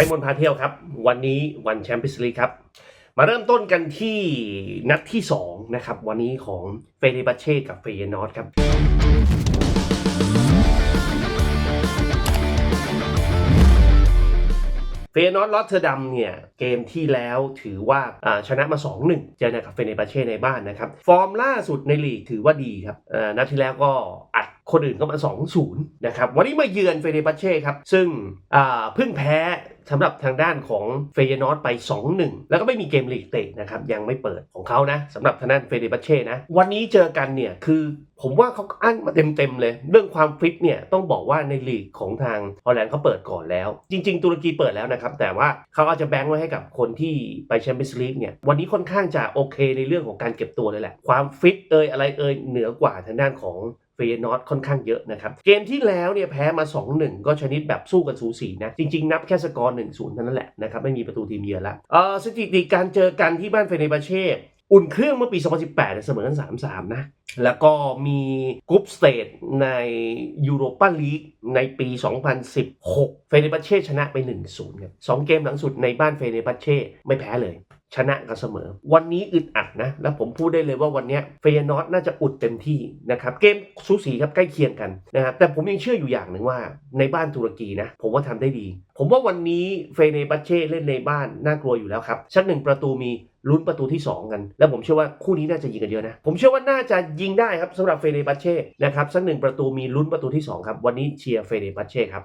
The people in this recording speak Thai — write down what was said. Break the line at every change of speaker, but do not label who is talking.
ชัยมนพาเที่ยวครับ วันนี้วันแชมเปี้ยนส์ลีกครับ มาเริ่มต้นกันที่นัดที่ 2 นะครับ วันนี้ของเฟเนบาเช่กับเฟเยนอร์ดครับ เฟยนอร์ดลอตเทอร์ดัมเนี่ย เกมที่แล้วถือว่าชนะมา 2-1 เจอกับเฟเนบาเช่ในบ้านนะครับ ฟอร์มล่าสุดในลีกถือว่าดีครับนัดที่แล้วก็อัด คนอื่นก็มา 2-0 นะครับ วันนี้มาเยือนเฟเนบาเช่ครับ ซึ่งเพิ่งแพ้สำหรับทางด้านของเฟยนอร์ดไป 2-1 แล้วก็ไม่มีเกมลีกเตะนะครับ ยังไม่เปิดของเขานะสำหรับทางด้านเฟเนบาเช่นะ วันนี้เจอกันเนี่ย คือผมว่าเขาอ้างมาเต็มๆเลย เรื่องความฟิตเนี่ยต้องบอกว่าในลีกของทางฮอลแลนด์เขาเปิดก่อนแล้ว จริง ๆ ตุรกีเปิดแล้วนะครับ แต่ว่าเขาอาจจะแบงค์ไว้ให้กับคนที่ไปแชมเปี้ยนส์ลีกเนี่ยวันนี้ค่อนข้างจะโอเคในเรื่องของการเก็บตัวเลยแหละ ความฟิตเอยอะไรเอยเหนือกว่าทางด้านของ เฟยนอตค่อนข้างเยอะนะครับ เกมที่แล้วเนี่ยแพ้มา 2-1 ก็ชนิดแบบสู้กันสูสีนะ จริง ๆ นับแค่สกอร์1-0เท่านั้นแหละนะครับ ไม่มีประตูทีมเยือนละเออสถิติการเจอกันที่บ้านเฟเนบาเช่อุ่นเครื่องเมื่อปี 2018เนี่ยเสมอกัน 3-3 นะ แล้วก็มีกรุ๊ปสเตจในยูโรปาลีกในปี 2016 เฟเนบาเช่ชนะไป 1-0ครับสองเกมหลังสุดในบ้านเฟเนบาเช่ไม่แพ้เลย ชนะกันเสมอ วันนี้อึดอัดนะ แล้วผมพูดได้เลยว่าวันนี้เฟยนอตน่าจะอุดเต็มที่นะครับ เกมสูสีครับใกล้เคียงกันนะครับ แต่ผมยังเชื่ออยู่อย่างหนึ่งว่าในบ้านตุรกีนะ ผมว่าทำได้ดี ผมว่าวันนี้เฟเนบัเช่เล่นในบ้านน่ากลัวอยู่แล้วครับชักหนึ่งประตูมีลุ้นประตูที่ 2 กัน แล้วผมเชื่อว่าคู่นี้น่าจะยิงกันเยอะนะ ผมเชื่อว่าน่าจะยิงได้ครับสำหรับเฟเนบัเช่นะครับสักหนึ่งประตูมีลุ้นประตูที่ 2 ครับ วันนี้เชียร์เฟเนบัเช่ครับ